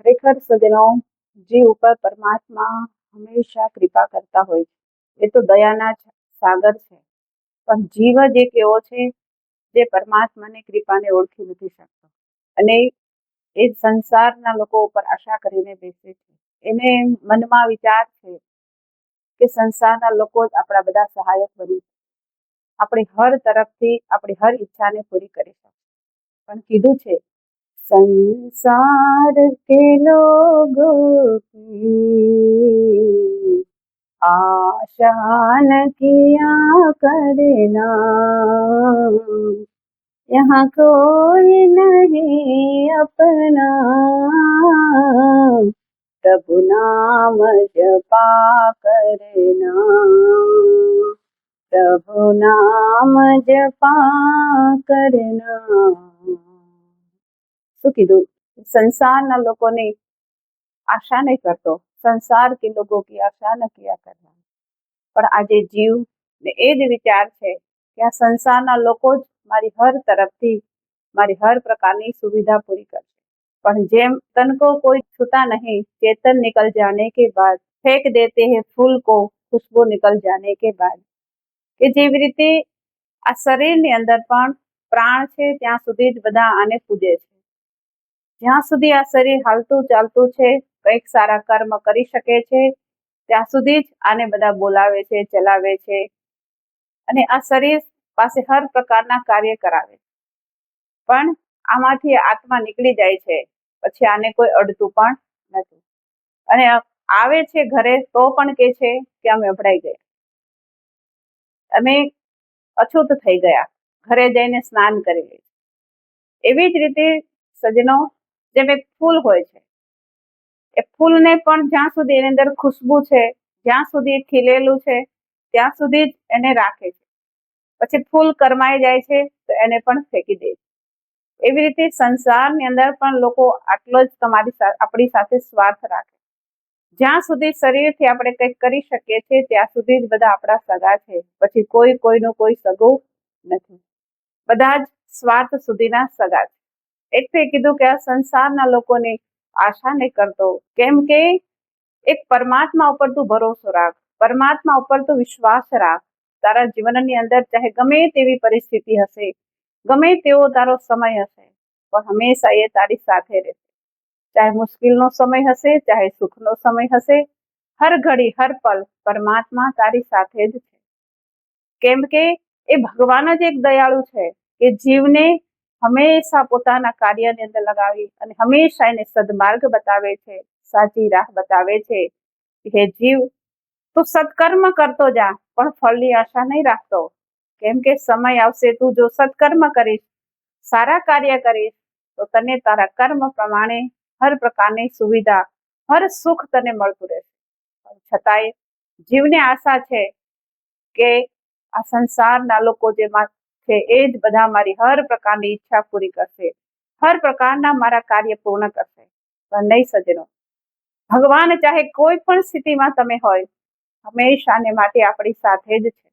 ખરેખર સજ્જનો જીવ ઉપર પરમાત્મા હંમેશા કૃપા કરતા હોય છે. એ તો દયાના જ સાગર છે. પણ જીવ જ એક એવો છે જે પરમાત્માની કૃપાને ઓળખી નથી શકતો. અને એ સંસારના લોકો ઉપર આશા કરીને બેસે છે. એને મનમાં વિચાર છે કે સંસારના લોકો જ આપણા બધા સહાયક બની આપણે હર તરફથી આપણી હર ઈચ્છાને પૂરી કરી શકીએ. પણ કીધું છે संसार के लोगों की आशा न किया करना यहाँ कोई नहीं अपना प्रभु नाम जपा करना प्रभु नाम जपा करना શું કીધું? સંસારના લોકોને આશા નહીં કરતો. સંસાર કે લોકો કી આશા ન કિયા કરવા પણ આજે જીવ ને એ જ વિચાર છે કે આ સંસારના લોકો જ મારી હર તરફથી મારી હર પ્રકારની સુવિધા પૂરી કરશે. પણ જેમ તનકો કોઈ છૂટા નહીં, ચેતન નિકલ જાને કે બાદ. ફેંક દેતે હે ફૂલ કો, ખુશ્બુ નિકલ જાને કે બાદ. કે જેવી રીતે આ શરીરની અંદર પણ પ્રાણ છે, ત્યાં સુધી જ બધા આને પૂજે છે. જ્યાં સુધી આ શરીર હાલતું ચાલતું છે, કંઈક સારા કર્મ કરી શકે છે, ત્યાં સુધી જ આને બધા બોલાવે છે, ચલાવે છે અને આ શરીર પાસે હર પ્રકારના કાર્ય કરાવે. પણ આમાંથી આત્મા નીકળી જાય છે, પછી આને કોઈ અડતું પણ નથી. અને આવે છે ઘરે તો પણ કે છે કે અમે અભડાઈ ગયા. અમે અછૂત થઈ ગયા, ઘરે જઈને સ્નાન કરી લઈએ એવી જ રીતે સજનો જેમ એક ફૂલ હોય છે. એ ફૂલને પણ જ્યાં સુધી એની અંદર ખુશ્બુ છે, જ્યાં સુધી ખીલેલું છે, ત્યાં સુધી જ એને રાખે છે. પછી ફૂલ કરમાઈ જાય છે, તો એને પણ ફેંકી દે છે. એવી રીતે સંસારની અંદર પણ લોકો આટલો જ તમારી આપણી સાથે સ્વાર્થ રાખે. જ્યાં સુધી શરીરથી આપણે કંઈક કરી શકીએ છીએ, ત્યાં સુધી જ બધા આપણા સગા છે. પછી કોઈ કોઈનું કોઈ સગો નથી. બધા જ સ્વાર્થ સુધીના સગા છે. એટલે કીધું કે આ સંસારના લોકોની આશા નહીં કરતો. કેમ કે એક પરમાત્મા ઉપર તું ભરોસો રાખ, પરમાત્મા ઉપર તું વિશ્વાસ રાખ. તારા જીવનની અંદર ચાહે ગમે તેવી પરિસ્થિતિ હશે, ગમે તેવો તારો સમય હશે, પણ હંમેશા એ તારી સાથે રહેશે ચાહે મુશ્કેલનો સમય હશે, ચાહે સુખનો સમય હશે, હર ઘડી, હર પલ પરમાત્મા તારી સાથે જ છે. કેમ કે એ ભગવાન જ એક દયાળુ છે, કે જીવને હંમેશા પોતાના કાર્યની અંદર લગાવી અને હંમેશા એને સદમાર્ગ બતાવે છે, સાચી રાહ બતાવે છે હે જીવ, તું સત્કર્મ કરતો જા, પણ ફળની આશા નહીં રાખતો. કેમ કે સમય આવશે તું જો સત્કર્મ કરીશ, સારા કાર્ય કરીશ, તો તને તારા કર્મ પ્રમાણે હર પ્રકારની સુવિધા, હર સુખ તને મળતું રહેશે. છતાંય જીવને આશા છે કે આ સંસારના લોકો જેમાં છે. એ જ બધા મારી હર પ્રકારની ઈચ્છા પૂરી કરશે. હર પ્રકારના મારા કાર્ય પૂર્ણ કરશે. પણ નહીં સજનો ભગવાન ચાહે કોઈ પણ સ્થિતિમાં તમે હોય, હંમેશાને માટે આપણી સાથે જ છે.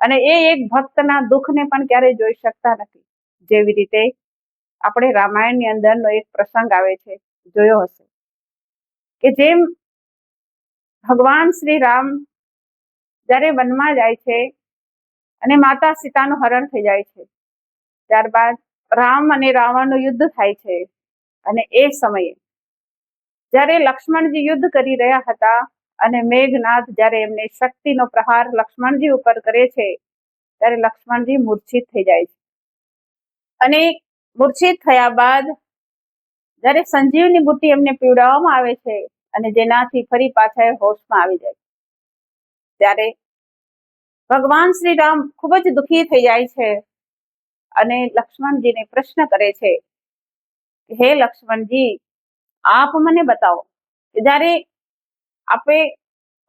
અને એ એક ભક્તના દુઃખને પણ ક્યારેય જોઈ શકતા નથી. જેવી રીતે આપણે રામાયણની અંદરનો એક પ્રસંગ આવે છે, જોયો હશે. કે જેમ ભગવાન શ્રી રામ જ્યારે વનમાં જાય છે અને માતા સીતાનું હરણ થઈ જાય છે. ત્યારબાદ રામ અને રાવણનું યુદ્ધ થાય છે અને એ સમયે જ્યારે લક્ષ્મણજી યુદ્ધ કરી રહ્યા હતા અને મેઘનાથ જ્યારે એમને શક્તિનો પ્રહાર લક્ષ્મણજી ઉપર કરે છે, ત્યારે લક્ષ્મણજી મૂર્છિત થઈ જાય છે. અને મૂર્છિત થયા બાદ જ્યારે સંજીવની બુટ્ટી એમને પીવડાવવામાં આવે છે અને જેનાથી ફરી પાછા હોશમાં આવી જાય. ત્યારે ભગવાન શ્રી રામ ખૂબ જ દુઃખી થઈ જાય છે અને લક્ષ્મણજીને પ્રશ્ન કરે છે હે લક્ષ્મણજી, આપ મને બતાવો જ્યારે આપણે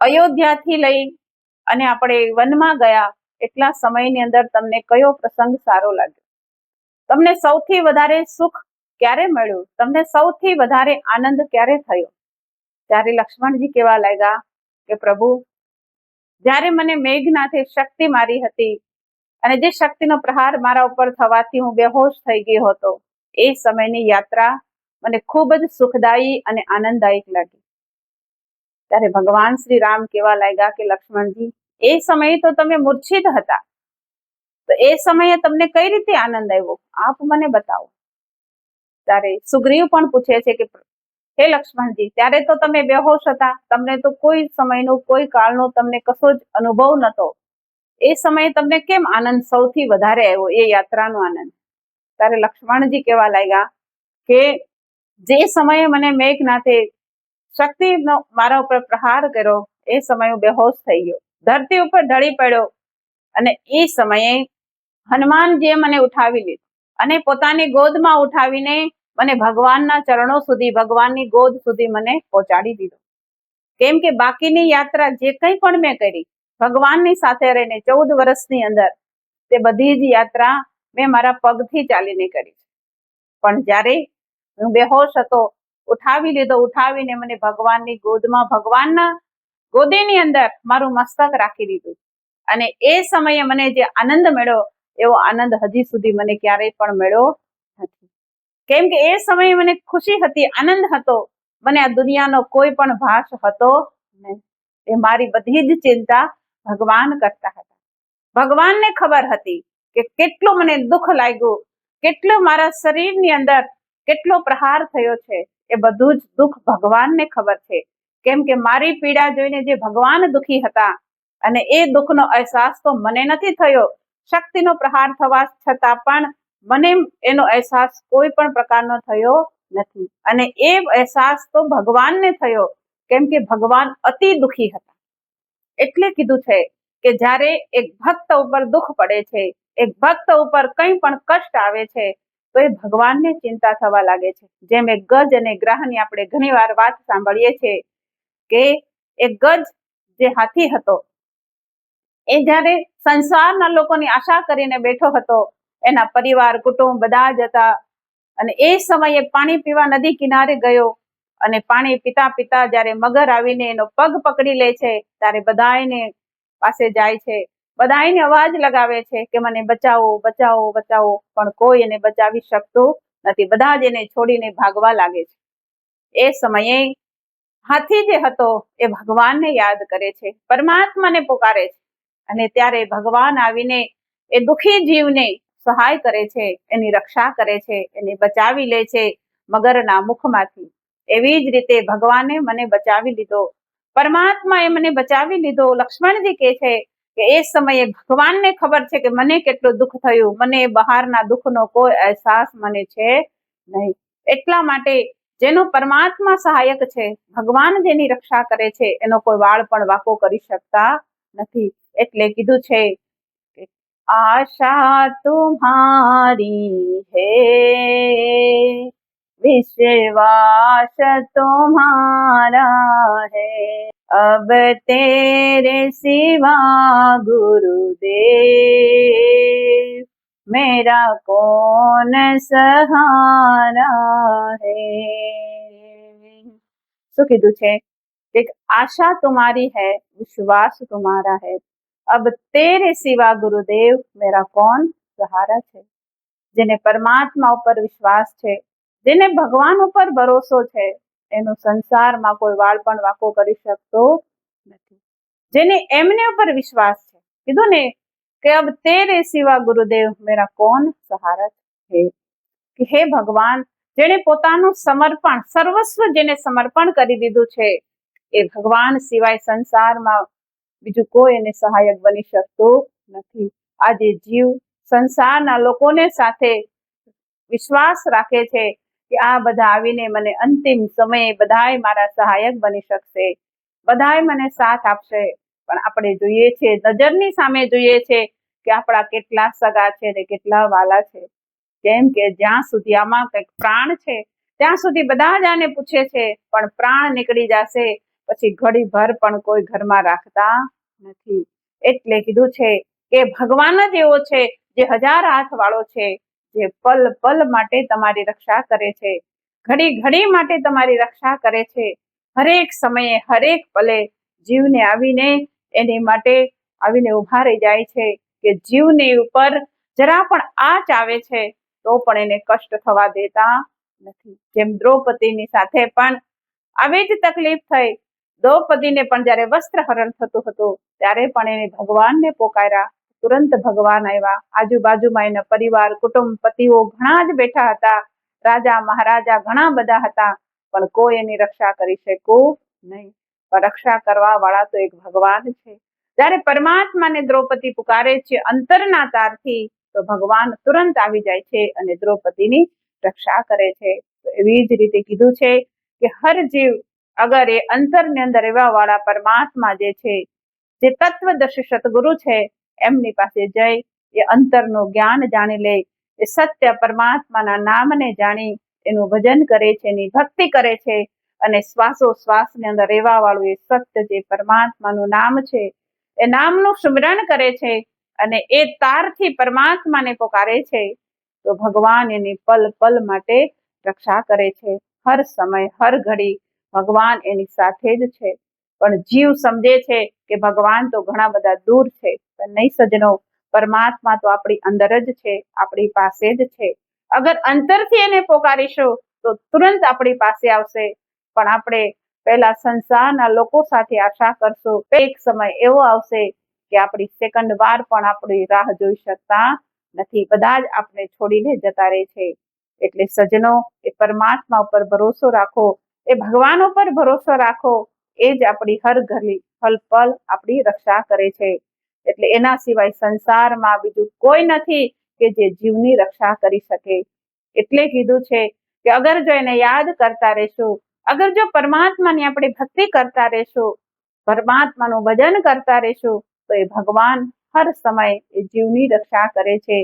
અયોધ્યાથી લઈ અને આપણે વનમાં ગયા એટલા સમયની અંદર તમને કયો પ્રસંગ સારો લાગ્યો? તમને સૌથી વધારે સુખ ક્યારે મળ્યું? તમને સૌથી વધારે આનંદ ક્યારે થયો? ત્યારે લક્ષ્મણજી કેવા લાગ્યા કે, પ્રભુ જ્યારે મને મેઘનાથે શક્તિ મારી હતી અને જે શક્તિનો પ્રહાર મારા ઉપર થવાથી હું બેહોશ થઈ ગયો હતો, એ સમયની યાત્રા મને ખૂબ જ સુખદાયી અને આનંદદાયક લાગી. ત્યારે ભગવાન શ્રી રામ કેવા લાગ્યા કે, લક્ષ્મણજી, એ સમયે તો તમે મૂર્છિત હતા. તો એ સમયે તમને કઈ રીતે આનંદ આવ્યો? આપ મને બતાવો. ત્યારે સુગ્રીવ પણ પૂછે છે કે હે લક્ષ્મણજી, ત્યારે તો તમે બેહોશ હતા. તમને તો કોઈ સમયનો, કોઈ કાળનો તમને કશો જ અનુભવ નતો એ સમયે તમને કેમ આનંદ સૌથી વધારે આવ્યો, એ યાત્રાનો આનંદ? ત્યારે લક્ષ્મણજી કહેવા લાગ્યા કે જે સમયે મને મેઘનાથે શક્તિનો મારા ઉપર પ્રહાર કર્યો, એ સમયે હું બેહોશ થઈ ગયો. ધરતી ઉપર ઢળી પડ્યો અને એ સમયે હનુમાનજીએ મને ઉઠાવી લીધો અને પોતાની ગોદમાં ઉઠાવીને મને ભગવાનના ચરણો સુધી, ભગવાનની ગોદ સુધી મને પહોંચાડી દીધો. કેમ કે બાકીની યાત્રા જે કંઈ પણ મેં કરી, ભગવાનની સાથે રહીને ચૌદ વર્ષની અંદર તે બધી જ યાત્રા મેં મારા પગથી ચાલીને કરી પણ જ્યારે હું બેહોશ હતો, ઉઠાવી લીધો, ઉઠાવીને મને ભગવાનની ગોદમાં, ભગવાનના ગોદીની અંદર મારું મસ્તક રાખી દીધું. અને એ સમયે મને જે આનંદ મળ્યો, એવો આનંદ હજી સુધી મને ક્યારેય પણ મળ્યો કેમ કે એ સમયે મને ખુશી હતી, આનંદ હતો. મને આ દુનિયાનો કોઈ પણ ભાષ હતો નહીં. એ મારી બધી જ ચિંતા ભગવાન કરતા હતા. ભગવાનને ખબર હતી કે કેટલું મને દુઃખ લાગ્યું, કેટલો મારા શરીરની અંદર કેટલો પ્રહાર થયો છે, એ બધું જ દુઃખ ભગવાનને ખબર છે. કેમ કે મારી પીડા જોઈને જે ભગવાન દુઃખી હતા અને એ દુઃખનો અહેસાસ તો મને નથી થયો. શક્તિનો પ્રહાર થવા છતાં પણ મને એનો અહેસાસ કોઈ પણ પ્રકારનો થયો નથી. અને એ અહેસાસ તો ભગવાનને થયો, કેમ કે ભગવાન અતિ દુઃખી હતા. એટલે કીધું છે કે જ્યારે એક ભક્ત ઉપર દુઃખ પડે છે, એક ભક્ત ઉપર કંઈ પણ કષ્ટ આવે છે, તો એ ભગવાનને ચિંતા થવા લાગે છે. જેમ એક ગજ અને ગ્રહની આપણે ઘણીવાર વાત સાંભળીએ છીએ કે એક ગજ જે હાથી હતો, એ જ્યારે સંસારના લોકોની આશા કરીને બેઠો હતો એના પરિવાર, કુટુંબ બધા જ હતા. અને એ સમયે પાણી પીવા નદી કિનારે ગયો અને પાણી પીતા પીતા જ્યારે મગર આવીને એનો પગ પકડી લે છે, ત્યારે બધાને પાસે જાય છે. બધાને અવાજ લગાવે છે કે મને બચાવો બચાવો બચાવો, પણ કોઈ એને બચાવી શકતું નથી. બધા જ એને છોડીને ભાગવા લાગે છે. એ સમયે હાથી જે હતો એ ભગવાનને યાદ કરે છે. પરમાત્માને પોકારે છે. અને ત્યારે ભગવાન આવીને એ દુખી જીવને સહાય કરે છે, એની રક્ષા કરે છે, એને બચાવી લે છે મગરના મુખમાંથી. એવી જ રીતે ભગવાને મને બચાવી લીધો. પરમાત્માએ મને બચાવી લીધો. લક્ષ્મણજી કે છે કે એ સમયે ભગવાનને ખબર છે કે મને કેટલું દુઃખ થયું. મને બહારના દુઃખનો કોઈ અહેસાસ મને છે નહીં. એટલા માટે જેનો પરમાત્મા સહાયક છે, ભગવાન જેની રક્ષા કરે છે, એનો કોઈ વાળ પણ વાકો કરી શકતા નથી. એટલે કીધું છે આશા તુમ્હારી હે विश्वास तुम्हारा है अब तेरे सिवा गुरुदेव मेरा कौन सहारा है શું કીધું છે કે આશા તમારી है विश्वास तुम्हारा है અબ તેરે સિવા ગુરુદેવ મેરા કોણ સહારા છે જેને પરમાત્મા ઉપર વિશ્વાસ છે જેને ભગવાન ઉપર ભરોસો છે એનો સંસારમાં કોઈ વાળ પણ વાકો કરી શકતો નથી જેને એમને ઉપર વિશ્વાસ છે કીધું ને કે અબ તેરે સિવા ગુરુદેવ મેરા કોણ સહારા છે કે હે ભગવાન જેણે પોતાનું સમર્પણ સર્વસ્વ જેને સમર્પણ કરી દીધું છે એ ભગવાન સિવાય સંસારમાં બીજું કોઈ એને સહાયક બની શકતું નથી. આજે જીવ સંસારના લોકોને સાથે વિશ્વાસ રાખે છે કે આ બધા આવીને મને અંતિમ સમયે બધાય મારા સહાયક બની શકશે. બધાય મને સાથ આપશે. પણ આપણે જોઈએ છે નજરની સામે જોઈએ છે કે આપણા કેટલા સગા છે ને કેટલા વાલા છે. કેમ કે જ્યાં સુધી આમાં કંઈક પ્રાણ છે, ત્યાં સુધી બધા જ આને પૂછે છે, પણ પ્રાણ નીકળી જશે પછી ઘડી ભર પણ કોઈ ઘરમાં રાખતા નથી. એટલે કીધું છે કે ભગવાન જ એવો છે જે હજાર હાથ વાળો છે, જે પલ પલ માટે તમારી રક્ષા કરે છે, ઘડી ઘડી માટે તમારી રક્ષા કરે છે. હરેક સમયે, હરેક પલે જીવને આવીને એની માટે આવીને ઊભા રહી જાય છે કે જીવની ઉપર જરા પણ આચ આવે છે તો પણ એને કષ્ટ થવા દેતા નથી. જેમ દ્રૌપદીની સાથે પણ આવી જ તકલીફ થઈ દ્રૌપદીને પણ જ્યારે વસ્ત્રહરણ થતું હતું, ત્યારે પણ એને ભગવાનને પોકાર્યા. તુરંત ભગવાન આવ્યા. આજુબાજુમાં એના પરિવાર, કુટુંબ, પતિઓ ઘણા જ બેઠા હતા. રાજા, મહારાજા ઘણા બધા હતા. પણ કોઈ એની રક્ષા કરી શકું નહીં. પણ રક્ષા કરવા વાળા તો એક ભગવાન છે. જ્યારે પરમાત્માને દ્રૌપદી પુકારે છે અંતરના તારથી, તો ભગવાન તુરંત આવી જાય છે અને દ્રૌપદીની રક્ષા કરે છે. એવી જ રીતે કીધું છે કે હર જીવ અગર એ અંતરની અંદર રહેવા વાળા પરમાત્મા જે છે, જે તત્વદર્શી સદગુરુ છે, એમની પાસે જઈ, એ અંતરનું જ્ઞાન જાણી લે, એ સત્ય પરમાત્માના નામને જાણી, એનું ભજન કરે છે, એની ભક્તિ કરે છે, અને શ્વાસો શ્વાસની અંદર રહેવા વાળું એ સત્ય જે પરમાત્માનું નામ છે, એ નામનું સ્મરણ કરે છે, અને એ તારથી પરમાત્માને પોકારે છે, તો ભગવાન એની પલ પલ માટે રક્ષા કરે છે, હર સમય, હર ઘડી ભગવાન એની સાથે જ છે. પણ જીવ સમજે છે કે ભગવાન તો ઘણા બધા દૂર છે, પણ નહીં સજનો પરમાત્મા તો આપણી અંદર જ છે, આપણી પાસે જ છે. અગર અંતરથી એને પોકારીશું, તો તુરંત આપણી પાસે આવશે. પણ આપણે પહેલા સંસારના લોકો સાથે આશા કરશું, એક સમય એવો આવશે કે આપણી સેકન્ડ વાર પણ આપણી રાહ જોઈ શકતા નથી. બધા જ આપણે છોડીને જતા રહે છે. એટલે સજનો એ પરમાત્મા ઉપર ભરોસો રાખો. એ ભગવાન ઉપર ભરોસો રાખો, એ જ આપણી હર ઘરની ફલ પલ આપણી રક્ષા કરે છે. એટલે એના સિવાય સંસારમાં બીજું કોઈ નથી કે જે જીવની રક્ષા કરી શકે. એટલે કીધું છે કે અગર જો એને યાદ કરતા રહેશું, અગર જો પરમાત્માની આપણે ભક્તિ કરતા રહેશું, પરમાત્માનું ભજન કરતા રહેશું, તો એ ભગવાન હર સમય એ જીવની રક્ષા કરે છે.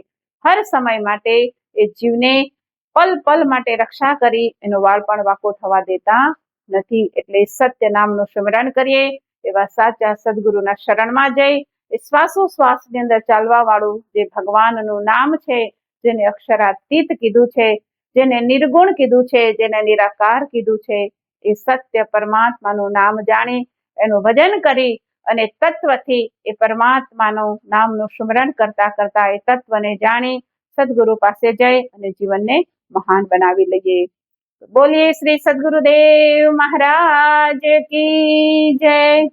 હર સમય માટે એ જીવને પલ પલ માટે રક્ષા કરી એનો વાળ પણ વાકો થવા દેતા નથી. એટલે સત્ય નામનું સ્મરણ કરીએ, એવા સાચા સદગુરુના શરણમાં જઈ, એ શ્વાસો શ્વાસની અંદર ચાલવા વાળું જે ભગવાનનું નામ છે, જેને અક્ષરાતીત કીધું છે, જેને નિર્ગુણ કીધું છે, જેને નિરાકાર કીધું છે, એ સત્ય પરમાત્માનું નામ જાણી, એનું ભજન કરી અને તત્વથી એ પરમાત્માનું નામનું સ્મરણ કરતા કરતા એ તત્વને જાણી સદગુરુ પાસે જઈ અને જીવનને મહાન બનાવી લઈએ. બોલીએ શ્રી સદગુરુદેવ મહારાજ કી જય.